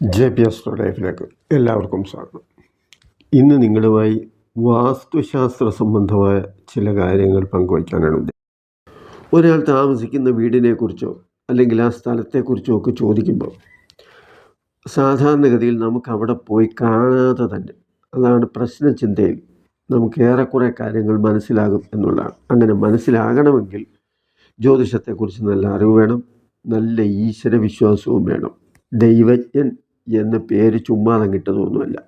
J P S ലൈഫിലേക്ക് എല്ലാവർക്കും സ്വാഗതം. ഇന്ന് നിങ്ങളുമായി വാസ്തുശാസ്ത്ര സംബന്ധമായ ചില കാര്യങ്ങൾ പങ്കുവയ്ക്കാനാണ് ഒരാൾ താമസിക്കുന്ന വീടിനെക്കുറിച്ചോ അല്ലെങ്കിൽ ആ സ്ഥലത്തെക്കുറിച്ചോ ഒക്കെ ചോദിക്കുമ്പോൾ സാധാരണഗതിയിൽ നമുക്ക് അവിടെ പോയി കാണാതെ തന്നെ അതാണ് പ്രശ്നചിന്തയിൽ നമുക്ക് ഏറെക്കുറെ കാര്യങ്ങൾ മനസ്സിലാകും എന്നുള്ളതാണ്. അങ്ങനെ മനസ്സിലാകണമെങ്കിൽ ജ്യോതിഷത്തെക്കുറിച്ച് നല്ല അറിവ് വേണം നല്ല ഈശ്വര വിശ്വാസവും വേണം. ദൈവജ്ഞൻ എന്ന പേര് ചുമ്മാതെ കിട്ടതൊന്നുമല്ല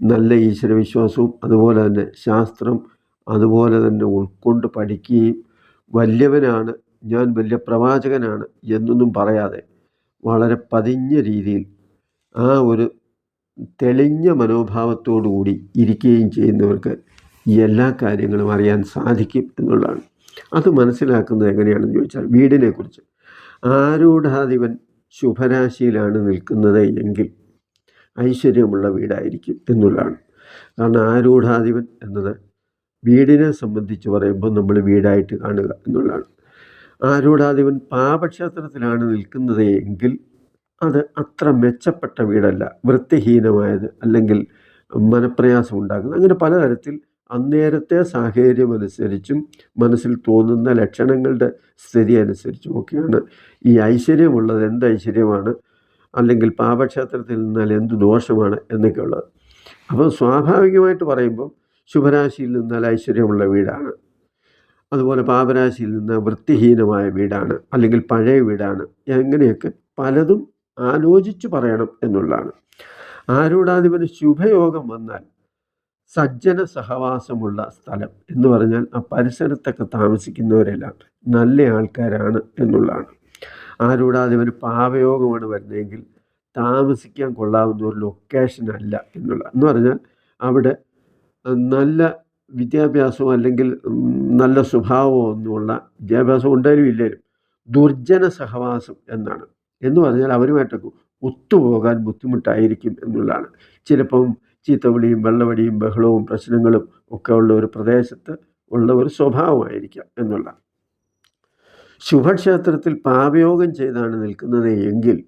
നല്ല ഈശ്വരവിശ്വാസവും അതുപോലെ തന്നെ ശാസ്ത്രം അതുപോലെ തന്നെ ഉൾക്കൊണ്ട് പഠിക്കുകയും വലിയവനാണ് ഞാൻ വലിയ പ്രവാചകനാണ് എന്നൊന്നും പറയാതെ വളരെ പതിഞ്ഞ രീതിയിൽ ആ ഒരു തെളിഞ്ഞ മനോഭാവത്തോടു കൂടി ഇരിക്കുകയും ചെയ്യുന്നവർക്ക് എല്ലാ കാര്യങ്ങളും അറിയാൻ സാധിക്കും എന്നുള്ളതാണ്. അത് മനസ്സിലാക്കുന്നത് എങ്ങനെയാണെന്ന് ചോദിച്ചാൽ വീടിനെക്കുറിച്ച്. ആരൂഢാധിപൻ ശുഭരാശിയിലാണ് നിൽക്കുന്നത് എങ്കിൽ ഐശ്വര്യമുള്ള വീടായിരിക്കും എന്നുള്ളതാണ്. കാരണം ആരൂഢാധിപൻ എന്നത് വീടിനെ സംബന്ധിച്ച് പറയുമ്പോൾ നമ്മൾ വീടായിട്ട് കാണുക എന്നുള്ളതാണ്. ആരൂഢാധിപൻ പാപക്ഷേത്രത്തിലാണ് നിൽക്കുന്നത് എങ്കിൽ അത് അത്ര മെച്ചപ്പെട്ട വീടല്ല. വൃത്തിഹീനമായത് അല്ലെങ്കിൽ മനപ്രയാസം ഉണ്ടാക്കുന്നത്. അങ്ങനെ പലതരത്തിൽ അന്നേരത്തെ സാഹചര്യം അനുസരിച്ചും മനസ്സിൽ തോന്നുന്ന ലക്ഷണങ്ങളുടെ സ്ഥിതി അനുസരിച്ചും ഒക്കെയാണ് ഈ ഐശ്വര്യമുള്ളത്. എന്ത് ഐശ്വര്യമാണ്? അല്ലെങ്കിൽ പാപക്ഷേത്രത്തിൽ നിന്നാൽ എന്ത് ദോഷമാണ് എന്നൊക്കെയുള്ളത്. അപ്പോൾ സ്വാഭാവികമായിട്ട് പറയുമ്പോൾ ശുഭരാശിയിൽ നിന്നാൽ ഐശ്വര്യമുള്ള വീടാണ്. അതുപോലെ പാപരാശിയിൽ നിന്ന് വൃത്തിഹീനമായ വീടാണ് അല്ലെങ്കിൽ പഴയ വീടാണ്. എങ്ങനെയൊക്കെ പലതും ആലോചിച്ച് പറയണം എന്നുള്ളതാണ്. ആരോടാധിപന് ശുഭയോഗം വന്നാൽ സജ്ജന സഹവാസമുള്ള സ്ഥലം എന്ന് പറഞ്ഞാൽ ആ പരിസരത്തൊക്കെ താമസിക്കുന്നവരെല്ലാം നല്ല ആൾക്കാരാണ് എന്നുള്ളതാണ്. ആരൂടാധിപന് പാവയോഗമാണ് വരുന്നതെങ്കിൽ താമസിക്കാൻ കൊള്ളാവുന്ന ഒരു ലൊക്കേഷൻ അല്ല എന്നുള്ള എന്ന് പറഞ്ഞാൽ അവിടെ നല്ല വിദ്യാഭ്യാസമോ അല്ലെങ്കിൽ നല്ല സ്വഭാവമോ ഒന്നുമുള്ള വിദ്യാഭ്യാസം ഉണ്ടായാലും ഇല്ലേലും ദുർജന സഹവാസം എന്നാണ്. എന്ന് പറഞ്ഞാൽ അവരുമായിട്ടൊക്കെ ഒത്തുപോകാൻ ബുദ്ധിമുട്ടായിരിക്കും എന്നുള്ളതാണ്. ചിലപ്പം ചീത്തവിളിയും വെള്ളവടിയും ബഹളവും പ്രശ്നങ്ങളും ഒക്കെ ഉള്ള ഒരു പ്രദേശത്ത് ഉള്ള ഒരു സ്വഭാവമായിരിക്കാം എന്നുള്ള ശുഭക്ഷേത്രത്തിൽ പാപയോഗം ചെയ്താണ് നിൽക്കുന്നത് എങ്കിൽ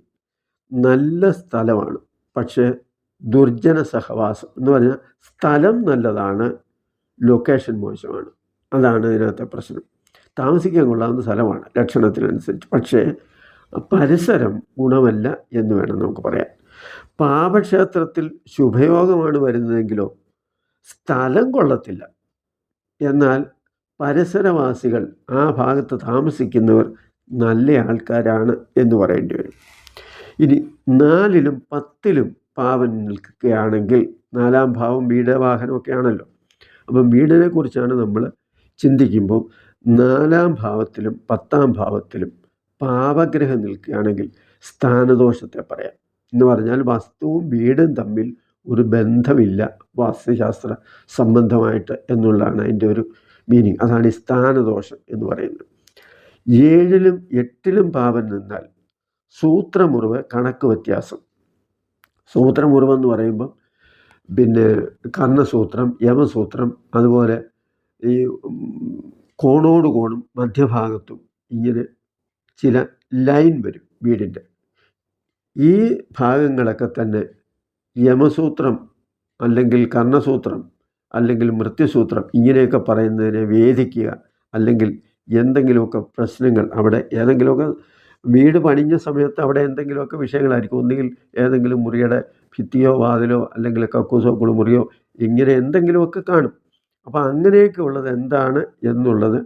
നല്ല സ്ഥലമാണ്. പക്ഷേ ദുർജന സഹവാസം എന്ന് പറഞ്ഞാൽ സ്ഥലം നല്ലതാണ് ലൊക്കേഷൻ മോശമാണ്. അതാണ് ഇതിനകത്തെ പ്രശ്നം. താമസിക്കാൻ കൊള്ളാവുന്ന സ്ഥലമാണ് ലക്ഷണത്തിനനുസരിച്ച്. പക്ഷേ പരിസരം ഗുണമല്ല എന്ന് വേണം നമുക്ക് പറയാം പാപക്ഷേത്രത്തിൽ ശുഭയോഗമാണ് വരുന്നതെങ്കിലോ സ്ഥലം കൊള്ളത്തില്ല. എന്നാൽ പരിസരവാസികൾ ആ ഭാഗത്ത് താമസിക്കുന്നവർ നല്ല ആൾക്കാരാണ് എന്ന് പറയേണ്ടി വരും. ഇനി നാലിലും പത്തിലും പാവൻ നിൽക്കുകയാണെങ്കിൽ നാലാം ഭാവം വീട് വാഹനമൊക്കെ ആണല്ലോ അപ്പം വീടിനെ കുറിച്ചാണ് നമ്മൾ ചിന്തിക്കുമ്പോൾ നാലാം ഭാവത്തിലും പത്താം ഭാവത്തിലും പാവഗ്രഹം നിൽക്കുകയാണെങ്കിൽ സ്ഥാനദോഷത്തെ പറയാം. എന്ന് പറഞ്ഞാൽ വസ്തുവും വീടും തമ്മിൽ ഒരു ബന്ധമില്ല വാസ്തുശാസ്ത്ര സംബന്ധമായിട്ട് എന്നുള്ളതാണ് അതിന്റെ ഒരു മീനിങ് അതാണ് സ്ഥാന ദോഷം എന്ന് പറയുന്നത്. ഏഴിലും എട്ടിലും പാപൻ നിന്നാൽ സൂത്രമുറിവ് കണക്ക് വ്യത്യാസം. സൂത്രമുറിവ് എന്ന് പറയുമ്പം പിന്നെ കർണസൂത്രം യമസൂത്രം അതുപോലെ ഈ കോണോട് കോണും മധ്യഭാഗത്തും ഇങ്ങനെ ചില ലൈൻ വരും വീടിന്റെ. ഈ ഭാഗങ്ങളൊക്കെ തന്നെ യമസൂത്രം അല്ലെങ്കിൽ കർണസൂത്രം അല്ലെങ്കിൽ മൃത്യുസൂത്രം ഇങ്ങനെയൊക്കെ പറയുന്നതിനെ വേദിക്കുക. അല്ലെങ്കിൽ എന്തെങ്കിലുമൊക്കെ പ്രശ്നങ്ങൾ അവിടെ ഏതെങ്കിലുമൊക്കെ വീട് പണിഞ്ഞ സമയത്ത് അവിടെ എന്തെങ്കിലുമൊക്കെ വിഷയങ്ങളായിരിക്കും. ഒന്നുകിൽ ഏതെങ്കിലും മുറിയുടെ ഭിത്തിയോ വാതിലോ അല്ലെങ്കിൽ കക്കൂസോ കുളിമുറിയോ ഇങ്ങനെ എന്തെങ്കിലുമൊക്കെ കാണും. അപ്പോൾ അങ്ങനെയൊക്കെ ഉള്ളത് എന്താണ് എന്നുള്ളത്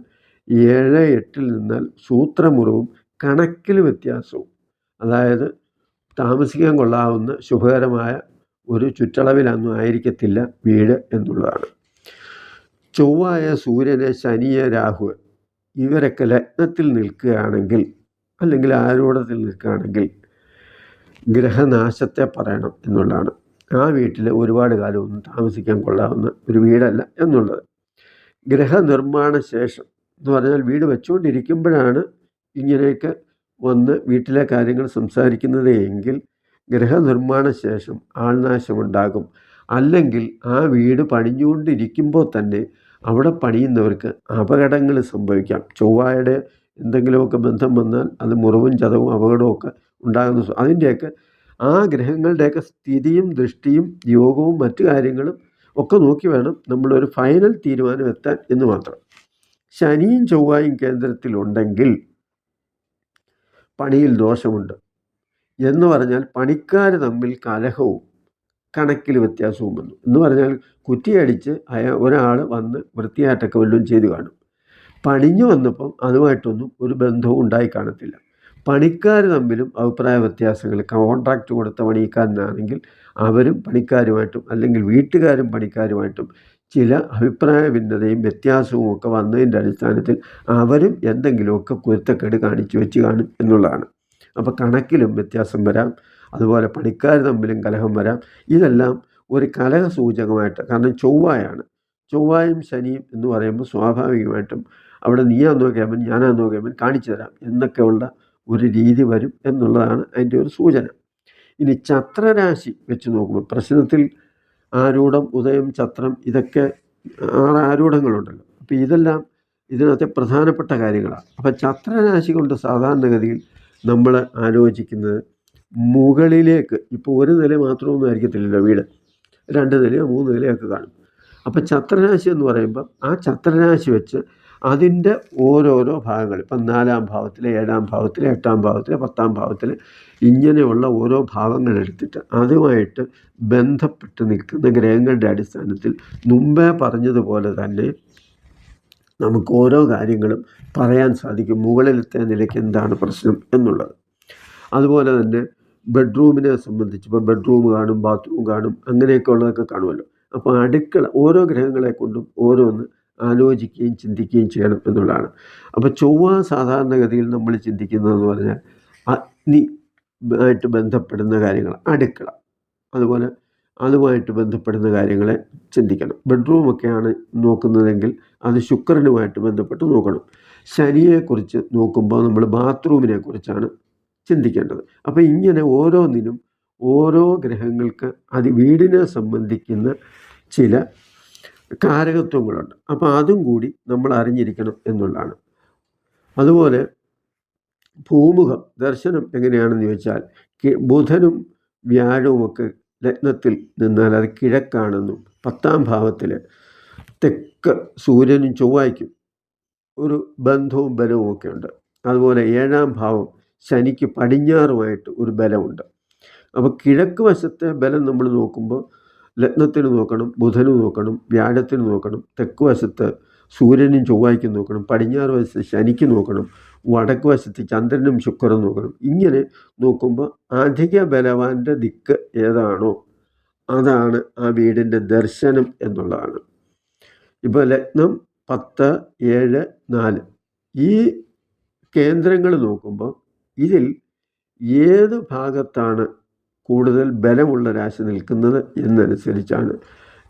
ഏഴ് എട്ടിൽ നിന്നാൽ സൂത്രമുറിവും കണക്കിൽ വ്യത്യാസവും. അതായത് താമസിക്കാൻ കൊള്ളാവുന്ന ശുഭകരമായ ഒരു ചുറ്റളവിലൊന്നും ആയിരിക്കത്തില്ല വീട് എന്നുള്ളതാണ്. ചൊവ്വായ സൂര്യനെ ശനിയെ രാഹു ഇവരൊക്കെ ലഗ്നത്തിൽ നിൽക്കുകയാണെങ്കിൽ അല്ലെങ്കിൽ ആരൂഢത്തിൽ നിൽക്കുകയാണെങ്കിൽ ഗ്രഹനാശത്തെ പറയണം എന്നുള്ളതാണ്. ആ വീട്ടിൽ ഒരുപാട് കാലമൊന്നും താമസിക്കാൻ കൊള്ളാവുന്ന ഒരു വീടല്ല എന്നുള്ളത്. ഗ്രഹനിർമ്മാണ ശേഷം എന്ന് പറഞ്ഞാൽ വീട് വെച്ചുകൊണ്ടിരിക്കുമ്പോഴാണ് ഇങ്ങനെയൊക്കെ വന്ന് വീട്ടിലെ കാര്യങ്ങൾ സംസാരിക്കുന്നത് എങ്കിൽ ഗ്രഹനിർമ്മാണ ശേഷം ആൾനാശമുണ്ടാകും. അല്ലെങ്കിൽ ആ വീട് പണിഞ്ഞുകൊണ്ടിരിക്കുമ്പോൾ തന്നെ അവിടെ പണിയുന്നവർക്ക് അപകടങ്ങൾ സംഭവിക്കാം. ചൊവ്വായുടെ എന്തെങ്കിലുമൊക്കെ ബന്ധം വന്നാൽ അത് മുറിവും ചതവും അപകടവും ഉണ്ടാകുന്ന അതിന്റെയൊക്കെ ആ ഗ്രഹങ്ങളുടെയൊക്കെ സ്ഥിതിയും ദൃഷ്ടിയും യോഗവും മറ്റു കാര്യങ്ങളും ഒക്കെ നോക്കി വേണം നമ്മളൊരു ഫൈനൽ തീരുമാനം എത്താൻ എന്ന് മാത്രം. ശനിയും ചൊവ്വായും കേന്ദ്രത്തിലുണ്ടെങ്കിൽ പണിയിൽ ദോഷമുണ്ട്. എന്ന് പറഞ്ഞാൽ പണിക്കാർ തമ്മിൽ കലഹവും കണക്കിൽ വ്യത്യാസവും വന്നു. എന്ന് പറഞ്ഞാൽ കുറ്റിയടിച്ച് അയാൾ ഒരാൾ വന്ന് വൃത്തിയായിട്ടൊക്കെ വല്ലതും ചെയ്തു കാണും. പണിഞ്ഞു വന്നപ്പം അതുമായിട്ടൊന്നും ഒരു ബന്ധവും ഉണ്ടായി കാണത്തില്ല. പണിക്കാർ തമ്മിലും അഭിപ്രായ വ്യത്യാസങ്ങൾ കോൺട്രാക്റ്റ് കൊടുത്ത പണിക്കാരനാണെങ്കിൽ അവരും പണിക്കാരുമായിട്ടും അല്ലെങ്കിൽ വീട്ടുകാരും പണിക്കാരുമായിട്ടും ചില അഭിപ്രായ ഭിന്നതയും വ്യത്യാസവും ഒക്കെ വന്നതിന്റെ അടിസ്ഥാനത്തിൽ അവരും എന്തെങ്കിലുമൊക്കെ കുരുത്തക്കേട് കാണിച്ചു വെച്ച് കാണും എന്നുള്ളതാണ്. അപ്പോൾ കണക്കിലും വ്യത്യാസം വരാം. അതുപോലെ പണിക്കാർ തമ്മിലും കലഹം വരാം. ഇതെല്ലാം ഒരു കലഹ സൂചകമായിട്ട് കാരണം ചൊവ്വായാണ്. ചൊവ്വായും ശനിയും എന്ന് പറയുമ്പോൾ സ്വാഭാവികമായിട്ടും അവിടെ നീയാ നോക്കിയാമൻ ഞാനാ നോക്കിയാമൻ കാണിച്ചു തരാം എന്നൊക്കെയുള്ള ഒരു രീതി വരും എന്നുള്ളതാണ് അതിന്റെ ഒരു സൂചന. ഇനി ചത്രരാശി വെച്ച് നോക്കുമ്പോൾ പ്രശ്നത്തിൽ ആരൂഢം ഉദയം ചത്രം ഇതൊക്കെ ആറ് ആരൂഢങ്ങളുണ്ടല്ലോ. അപ്പോൾ ഇതെല്ലാം ഇതിനകത്തെ പ്രധാനപ്പെട്ട കാര്യങ്ങളാണ്. അപ്പോൾ ചത്രരാശി കൊണ്ട് സാധാരണഗതിയിൽ നമ്മൾ ആലോചിക്കുന്നത് മുകളിലേക്ക് ഇപ്പോൾ ഒരു നില മാത്രമൊന്നും ആയിരിക്കത്തില്ലല്ലോ വീട്. രണ്ട് നിലയോ മൂന്ന് നിലയൊക്കെ കാണും. അപ്പോൾ ചത്രരാശി എന്ന് പറയുമ്പം ആ ചത്രരാശി വെച്ച് അതിന്റെ ഓരോരോ ഭാഗങ്ങൾ ഇപ്പം നാലാം ഭാവത്തിൽ ഏഴാം ഭാവത്തിൽ എട്ടാം ഭാവത്തിൽ പത്താം ഭാവത്തിൽ ഇങ്ങനെയുള്ള ഓരോ ഭാവങ്ങൾ എടുത്തിട്ട് അതുമായിട്ട് ബന്ധപ്പെട്ട് നിൽക്കുന്ന ഗ്രഹങ്ങളുടെ അടിസ്ഥാനത്തിൽ മുമ്പേ പറഞ്ഞതുപോലെ തന്നെ നമുക്ക് ഓരോ കാര്യങ്ങളും പറയാൻ സാധിക്കും. മുകളിലത്തെ നിലയ്ക്ക് എന്താണ് പ്രശ്നം എന്നുള്ളത്. അതുപോലെ തന്നെ ബെഡ്റൂമിനെ സംബന്ധിച്ച് ഇപ്പോൾ ബെഡ്റൂം കാണും ബാത്റൂം കാണും അങ്ങനെയൊക്കെ ഉള്ളതൊക്കെ കാണുമല്ലോ. അപ്പോൾ അടുക്കള ഓരോ ഗ്രഹങ്ങളെ കൊണ്ടും ഓരോന്ന് ആലോചിക്കുകയും ചിന്തിക്കുകയും ചെയ്യണം എന്നുള്ളതാണ്. അപ്പോൾ ചൊവ്വ സാധാരണഗതിയിൽ നമ്മൾ ചിന്തിക്കുന്നതെന്ന് പറഞ്ഞാൽ അഗ്നി ആയിട്ട് ബന്ധപ്പെടുന്ന കാര്യങ്ങൾ അടുക്കള. അതുപോലെ അതുമായിട്ട് ബന്ധപ്പെടുന്ന കാര്യങ്ങളെ ചിന്തിക്കണം. ബെഡ്റൂമൊക്കെയാണ് നോക്കുന്നതെങ്കിൽ അത് ശുക്രനുമായിട്ട് ബന്ധപ്പെട്ട് നോക്കണം. ശനിയെക്കുറിച്ച് നോക്കുമ്പോൾ നമ്മൾ ബാത്റൂമിനെ കുറിച്ചാണ് ചിന്തിക്കേണ്ടത്. അപ്പോൾ ഇങ്ങനെ ഓരോന്നിനും ഓരോ ഗ്രഹങ്ങൾക്ക് അത് വീടിനെ സംബന്ധിക്കുന്ന ചില കാരകത്വങ്ങളുണ്ട്. അപ്പോൾ അതും കൂടി നമ്മൾ അറിഞ്ഞിരിക്കണം എന്നുള്ളതാണ്. അതുപോലെ ഭൂമുഖം ദർശനം എങ്ങനെയാണെന്ന് ചോദിച്ചാൽ ബുധനും വ്യാഴവുമൊക്കെ ലഗ്നത്തിൽ നിന്നാൽ അത് കിഴക്കാണെന്നും പത്താം ഭാവത്തിൽ തെക്ക് സൂര്യനും ചൊവ്വായ്ക്കും ഒരു ബന്ധവും ബലവും ഒക്കെ ഉണ്ട്. അതുപോലെ ഏഴാം ഭാവം ശനിക്ക് പടിഞ്ഞാറുമായിട്ട് ഒരു ബലമുണ്ട്. അപ്പോൾ കിഴക്ക് വശത്തെ ബലം നമ്മൾ നോക്കുമ്പോൾ ലഗ്നത്തിന് നോക്കണം ബുധന് നോക്കണം വ്യാഴത്തിന് നോക്കണം തെക്ക് വശത്ത് സൂര്യനും ചൊവ്വായ്ക്കും നോക്കണം പടിഞ്ഞാറ് വശത്ത് ശനിക്ക് നോക്കണം വടക്ക് വശത്ത് ചന്ദ്രനും ശുക്രനും നോക്കണം. ഇങ്ങനെ നോക്കുമ്പോൾ അധിക ബലവാന്റെ ദിക്ക് ഏതാണോ അതാണ് ആ വീടിന്റെ ദർശനം എന്നുള്ളതാണ്. ഇപ്പോൾ ലഗ്നം പത്ത് ഏഴ് നാല് ഈ കേന്ദ്രങ്ങൾ നോക്കുമ്പോൾ ഇതിൽ ഏത് ഭാഗത്താണ് കൂടുതൽ ബലമുള്ള രാശി നിൽക്കുന്നത് എന്നനുസരിച്ചാണ്.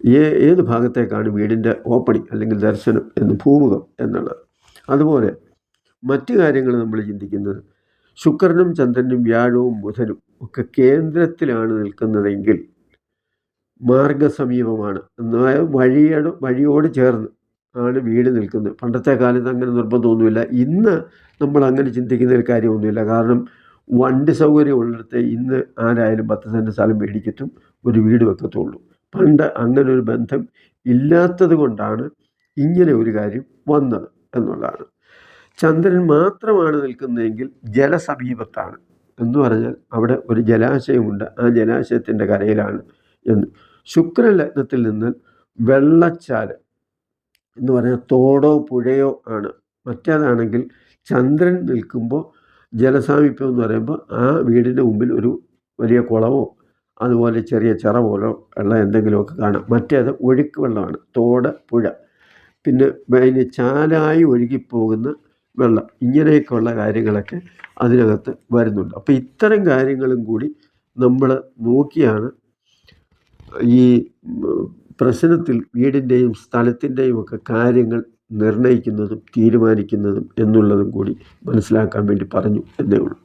ഏത് ഭാഗത്തേക്കാണ് വീടിന്റെ ഓപ്പണിങ് അല്ലെങ്കിൽ ദർശനം എന്ന് ഭൂമുഖം എന്നുള്ളത്? അതുപോലെ മറ്റു കാര്യങ്ങൾ നമ്മൾ ചിന്തിക്കുന്നത് ശുക്രനും ചന്ദ്രനും വ്യാഴവും ബുധനും ഒക്കെ കേന്ദ്രത്തിലാണ് നിൽക്കുന്നതെങ്കിൽ മാർഗസമീപമാണ്. എന്നാൽ വഴിയോട് വഴിയോട് ചേർന്ന് ആണ് വീട് നിൽക്കുന്നത്. പണ്ടത്തെ കാലത്ത് അങ്ങനെ നിർബന്ധമൊന്നുമില്ല. ഇന്ന് നമ്മൾ അങ്ങനെ ചിന്തിക്കുന്ന ഒരു കാര്യമൊന്നുമില്ല. കാരണം വണ്ടി സൗകര്യം ഉള്ളിടത്ത് ഇന്ന് ആരായാലും പത്ത് സെന്റ് സ്ഥലം മേടിക്കത്തും ഒരു വീട് വെക്കത്തുള്ളൂ. പണ്ട് അങ്ങനെ ഒരു ബന്ധം ഇല്ലാത്തത് കൊണ്ടാണ് ഇങ്ങനെ ഒരു കാര്യം വന്നത് എന്നുള്ളതാണ്. ചന്ദ്രൻ മാത്രമാണ് നിൽക്കുന്നതെങ്കിൽ ജലസമീപത്താണ് എന്ന് പറഞ്ഞാൽ അവിടെ ഒരു ജലാശയമുണ്ട്. ആ ജലാശയത്തിന്റെ കരയിലാണ് എന്ന്. ശുക്രൻ ലഗ്നത്തിൽ നിന്ന് വെള്ളച്ചാൽ എന്ന് പറഞ്ഞാൽ തോടോ പുഴയോ ആണ്. മറ്റേതാണെങ്കിൽ ചന്ദ്രൻ നിൽക്കുമ്പോൾ ജലസാമീപ്യം എന്ന് പറയുമ്പോൾ ആ വീടിന്റെ മുമ്പിൽ ഒരു വലിയ കുളമോ അതുപോലെ ചെറിയ ചിറ പോലോ ഉള്ള എന്തെങ്കിലുമൊക്കെ കാണാം. മറ്റേത് ഒഴുക്ക് വെള്ളമാണ്. തോട് പുഴ. പിന്നെ അതിന് ചാലായി ഒഴുകിപ്പോകുന്ന വെള്ളം. ഇങ്ങനെയൊക്കെയുള്ള കാര്യങ്ങളൊക്കെ അതിനകത്ത് വരുന്നുണ്ട്. അപ്പോൾ ഇത്തരം കാര്യങ്ങളും കൂടി നമ്മൾ നോക്കിയാണ് ഈ പ്രശ്നത്തിൽ വീടിന്റെയും സ്ഥലത്തിന്റെയും ഒക്കെ കാര്യങ്ങൾ നിർണയിക്കുന്നതും തീരുമാനിക്കുന്നതും എന്നുള്ളതും കൂടി മനസ്സിലാക്കാൻ വേണ്ടി പറഞ്ഞു എന്നേ ഉള്ളൂ.